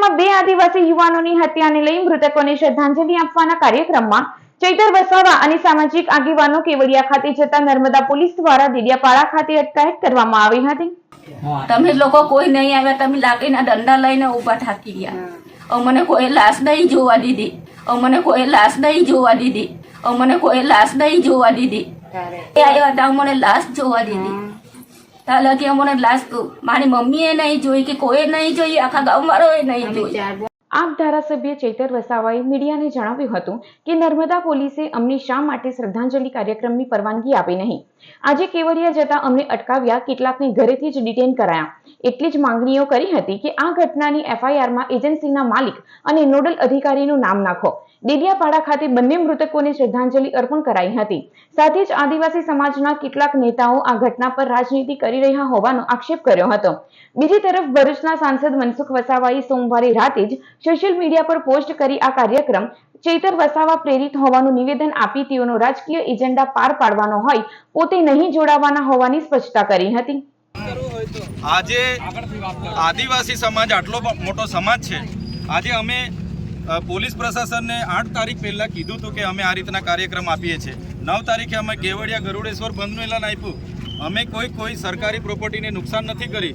જિલ્લામાં બે આદિવાસી યુવાનોની હત્યાને લઈ મૃતકોને શ્રદ્ધાંજલિ આપવાના કાર્યક્રમમાં ચૈતર વસાવા અને સામાજિક આગેવાનો કેવડિયા ખાતે જતા નર્મદા પોલીસ દ્વારા દેડિયાપાડા ખાતે અટકાયત કરવામાં આવી હતી. તમે લોકો કોઈ નહીં આવ્યા તમે લાકડીના દંડા લઈને ઊભા થાકી ગયા. મને કોઈ લાશ નહીં જોવા દીધી. મને કોઈ લાશ નહીં જોવા દીધી. મને કોઈ લાશ નહીં જોવા દીધી. એ આવ્યા હતા મને લાશ જોવા દીધી. ત્યાં લગી અમને લાશ મારી મમ્મીએ નહીં જોઈ કે કોઈએ નહીં જોઈ આખા ગામવાળાએ નહીં જોઈ. આપ ધારાસભ્ય ચેતર વસાવાએ મીડિયાને જણાવ્યું હતું કે નર્મદા પોલીસે અમને શા માટે શ્રદ્ધાંજલિ કાર્યક્રમની પરવાનગી આપી નહીં? આજે કેવડિયા જતા અમને અટકાવ્યા કેટલાકને ઘરેથી જ ડિટેન કરાયા. એટલી જ માંગણીઓ કરી હતી કે આ ઘટનાની એફઆઈઆરમાં એજન્સીના માલિક અને નોડલ અધિકારીનું નામ નાખો. ડેડિયાપાડા ખાતે બંને મૃતકોને શ્રદ્ધાંજલિ અર્પણ કરાઈ હતી. સાથે જ આદિવાસી સમાજના કેટલાક નેતાઓ આ ઘટના પર રાજનીતિ કરી રહ્યા હોવાનો આક્ષેપ કર્યો હતો. બીજી તરફ ભરૂચના સાંસદ મનસુખ વસાવાએ સોમવારે રાતે જ સોશિયલ મીડિયા પર પોસ્ટ કરી આ કાર્યક્રમ ચૈતર વસાવા પ્રેરિત હોવાનું નિવેદન આપી તેઓનો રાજકીય એજન્ડા પાર પાડવાનો હોય, પોતે નહીં જોડાવાના હોવાની સ્પષ્ટતા કરી હતી. આજે આદિવાસી સમાજ આટલો મોટો સમાજ છે. આજે અમે પોલીસ પ્રશાસનને આઠ તારીખ પહેલાં કીધું હતું કે અમે આ રીતના કાર્યક્રમ આપીએ છીએ. નવ તારીખે અમે કેવડિયા ગરુડેશ્વર બંધનું એલાન આપ્યું. અમે કોઈ કોઈ સરકારી પ્રોપર્ટીને નુકસાન નથી કરી.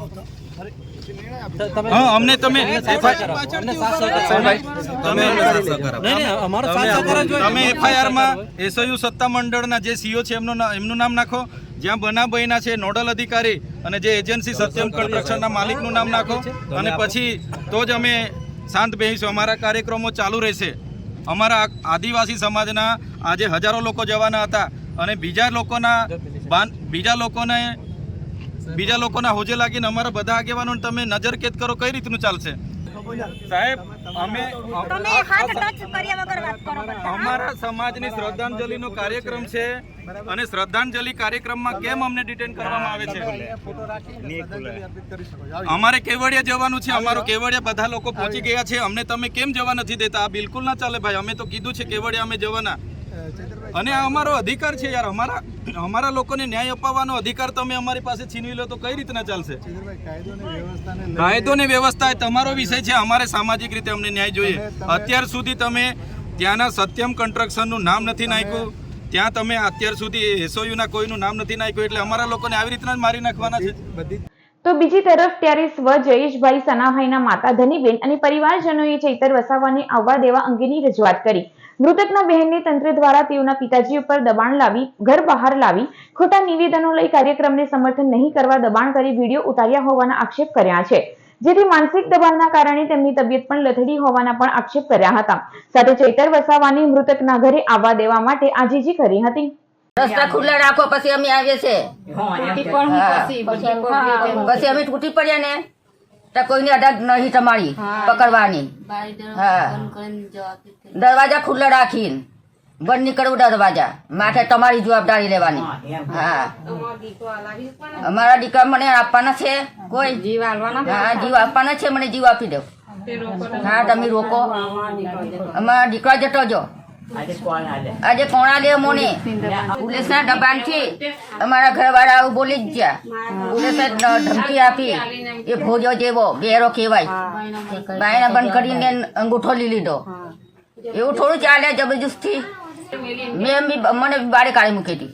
હા અમને તમે તમે એફઆઈઆરમાં એસઓયુ સત્તા મંડળના જે સીઓ છે એમનું ના- એમનું નામ નાખો જ્યાં બનાવ બન્યા છે નોડલ અધિકારી અને જે એજન્સી સત્યમ કન્સ્ટ્રક્શનના માલિકનું નામ નાખો અને પછી તો જ અમે શાંત બેસીશું અમારા કાર્યક્રમો ચાલુ રહેશે અમારા આદિવાસી સમાજના આજે હજારો લોકો જવાના હતા અને બીજા લોકોના બાન- બીજા લોકોને બીજા લોકોના હોજે લાગીને અમારા બધા આગેવાનો તમે નજર કેદ કરો કઈ રીતનું ચાલશે? સાહેબ અમે તમે હાથ ટચ કર્યા વગર વાત કરો બધા. અમારા સમાજની શ્રદ્ધાંજલિનો કાર્યક્રમ છે અને શ્રદ્ધાંજલિ કાર્યક્રમમાં કેમ અમને ડિટેન કરવામાં આવે છે? અમારે કેવડિયા જવાનું છે અમારું કેવડિયા બધા લોકો પહોંચી ગયા છે. અમને તમે કેમ જવા નથી દેતા? આ બિલકુલ ના ચાલે ભાઈ. અમે તો કીધું છે કેવડિયા અમે જવાના. અને આ અમારો અધિકાર છે યાર. અમારા અમારા લોકોને ન્યાય અપાવવાનો અધિકાર તમે અમારી પાસે છીનવી લો તો કઈ રીતના ચાલશે? કાયદો ને વ્યવસ્થા એ તમારો વિષય છે. અમારે સામાજિક રીતે અમને ન્યાય જોઈએ. અત્યાર સુધી તમે ત્યાંના સત્યમ કન્સ્ટ્રક્શનનું નામ નથી નાખ્યું. ત્યાં તમે અત્યાર સુધી એસઓયુના કોઈનું નામ નથી નાખ્યું. એટલે અમારા લોકોને આવી રીતના જ મારી નાખવાના છે. તો બીજી તરફ ત્યારે સ્વ જયેશભાઈ સનાભાઈના માતા ધનીબેન અને પરિવારજનોએ ચૈતર વસાવાની આવવા દેવા અંગેની રજૂઆત કરી. મૃતકના બહેનને તંત્ર દ્વારા તેઓના પિતાજી ઉપર દબાણ લાવી ઘર બહાર લાવી ખોટા નિવેદનો લઈ કાર્યક્રમને સમર્થન નહીં કરવા દબાણ કરી વીડિયો ઉતાર્યા હોવાના આક્ષેપ કર્યા છે. જેથી માનસિક દબાણના કારણે તેમની તબિયત પણ લથડી હોવાના પણ આક્ષેપ કર્યા હતા. સાથે ચૈતર વસાવાની મૃતકના ઘરે આવવા દેવા માટે આજીજી કરી હતી. રસ્તા ખુલ્લા રાખો પછી અમે આવીએ છીએ. પછી અમે તૂટી પડ્યા ને. તો કોઈને અડગ નહીં તમારી પકડવાની. હા. દરવાજા ખુલ્લા રાખીને. બંધ નીકળવું દરવાજા. માથે તમારી જવાબદારી લેવાની. હા અમારા દીકરા મને આપવાના છે. કોઈ. જીવ હા જીવ આપવાના છે. મને જીવ આપી દો. હા તમે રોકો. અમારા દીકરા જતો જો. આજે કોણા દે મોને પોલીસના દબાણથી અમારા ઘરવાળા આવું બોલી જ ગયા. પોલીસે ધમકી આપી. એ ભોજો જેવો બેરો કહેવાય. બાયના બંધ કરીને અંગૂઠો લઈ લીધો. એવું થોડું ચાલે જબરજસ્તી. મેં બી મને બારે કાઢી મૂકી હતી.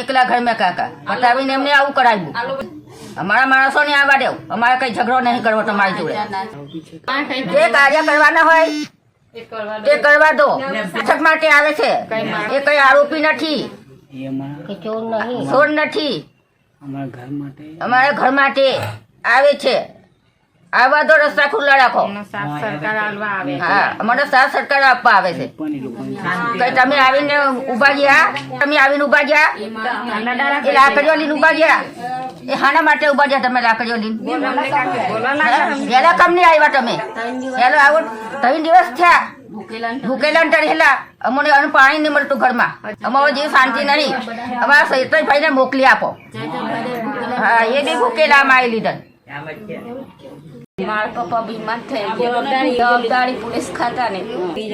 એકલા ઘર મેં કાકા. બતાવીને એમને આવું કરાવ્યું. અમારા માણસોને આવવા દેવ અમારે કઈ ઝઘડો નહીં કરવો તમારી જોડે. જે કાર્ય કરવાના હોય તે કરવા દો. બેઠક માટે આવે છે. એ કઈ આરોપી નથી. ચોર નથી. અમારા ઘર માટે. આવે છે. આવવા દો રસ્તા ખુલ્લા રાખો. હા અમારે સાથ સરકાર આપવા આવે છે. કઈ તમે આવીને ઊભા ગયા? તમે આવીને ઊભા ગયા? એ લાકડીઓ લઈને ઊભા ગયા? એ હાના માટે ઊભા ગયા તમે લાકડીઓ લઈને વેલા કામ નહીં આવ્યા તમે. વેલો આવો ત્રણ દિવસ થયા. ભૂકેલા ને. ટળેલા અમને અને પાણી નહીં મળતું ઘરમાં. અમારો જીવ શાંતિ નહીં. અમારા સૈતભાઈ ને મોકલી આપો. હા એ બી ભૂકેલા માં આવી લીધા. મારા પપ્પા બીમાર થયા. જવાબદારી પોલીસ ખાતાને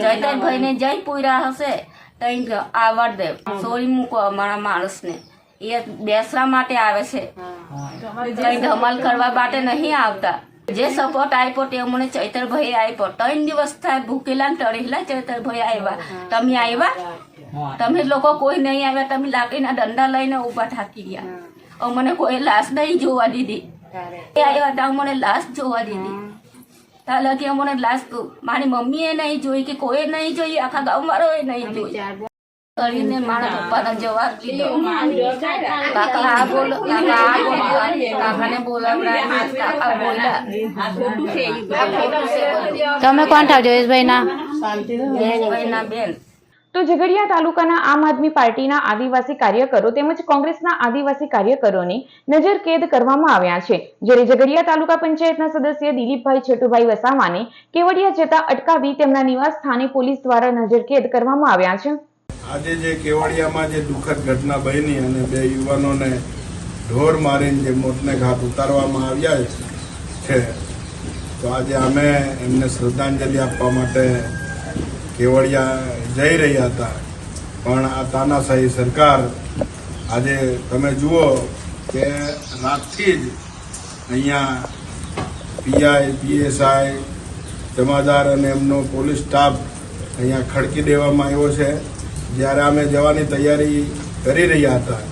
જયતનભાઈ ને જઈ પૂર્યા હશે. તઈ આવડ દે. સોરી મૂકો અમારા માણસને. એ બેસવા માટે આવે છે. ધમાલ કરવા માટે નહીં આવતા. જે સપોર્ટ આપ્યો તે મને ચૈતરભાઈ આપ્યો. ત્રણ દિવસ થાય ભૂકેલા ને ટળેલા ચૈતરભાઈ આવ્યા તમે આવ્યા તમે લોકો કોઈ નહીં આવ્યા તમે લાકડીના દંડા લઈને ઊભા થાકી ગયા. અમને કોઈ લાશ નહીં જોવા દીધી. એ આવ્યા હતા મને લાશ જોવા દીધી. ત્યાં લગી અમને લાશ મારી મમ્મીએ નહીં જોઈ કે કોઈ નહીં જોઈ આખા ગામવાળાએ નહીં જોઈ. કરીને મારા પપ્પાનો જવાબ દીધો કાકા આ બોલો કાકા આ બોલો કાકાને બોલાવડા કાકા બોલ્યા. તમે કોણ થાવ જયેશભાઈના? જયેશભાઈના બેન. તો ઝઘડિયા તાલુકાના આમ આદમી પાર્ટીના આદિવાસી કાર્યકરો તેમજ કોંગ્રેસના આદિવાસી કાર્યકરોની નજરકેદ કરવામાં આવ્યા છે. જ્યારે ઝઘડિયા તાલુકા પંચાયતના સદસ્ય દિલીપભાઈ છેટુભાઈ વસાવાને કેવડિયા જતા અટકાવી તેમના નિવાસ સ્થાને પોલીસ દ્વારા નજરકેદ કરવામાં આવ્યા છે. આજે જે કેવડિયામાં જે દુઃખદ ઘટના બની અને બે યુવાનોને ઢોર મારીને જે મોતને ઘાટ ઉતારવામાં આવ્યા છે, તો આજે અમે એમને શ્રદ્ધાંજલિ આપવા માટે કેવડિયા જઈ રહ્યા હતા. પણ આ તાનાશાહી સરકાર આજે તમે જુઓ કે રાતથી જ અહીંયા પીઆઈ, પીએસઆઈ, જમાદાર અને એમનો પોલીસ સ્ટાફ અહીંયા ખડકી દેવામાં આવ્યો છે. જ્યારે અમે જવાની તૈયારી કરી રહ્યા હતા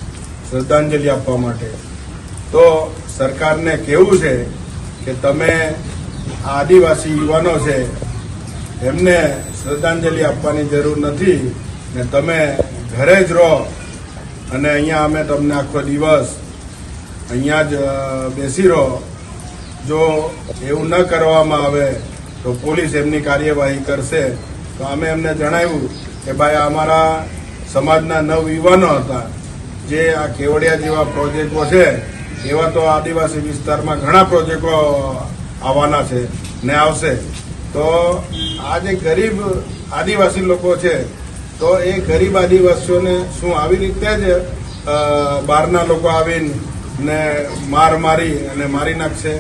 શ્રદ્ધાંજલિ આપવા માટે, તો સરકારને કહેવું છે કે તમે આદિવાસી યુવાનો છે, એમને શ્રદ્ધાંજલિ આપવાની જરૂર નથી ને તમે ઘરે જ રહો અને અહીંયા અમે તમને આખો દિવસ અહીંયા જ બેસી રહો. જો એવું ન કરવામાં આવે તો પોલીસ એમની કાર્યવાહી કરશે. તો અમે એમને જણાવ્યું કે ભાઈ, અમારા સમાજના નવ યુવાનો હતા, જે આ કેવડિયા જેવા પ્રોજેક્ટો છે, એવા તો આદિવાસી વિસ્તારમાં ઘણા પ્રોજેક્ટો આવવાના છે ને આવશે. તો આ જે ગરીબ આદિવાસી લોકો છે, તો એ ગરીબ આદિવાસીઓને શું આવી રીતે જ બહારના લોકો આવીને માર મારી અને મારી નાખશે?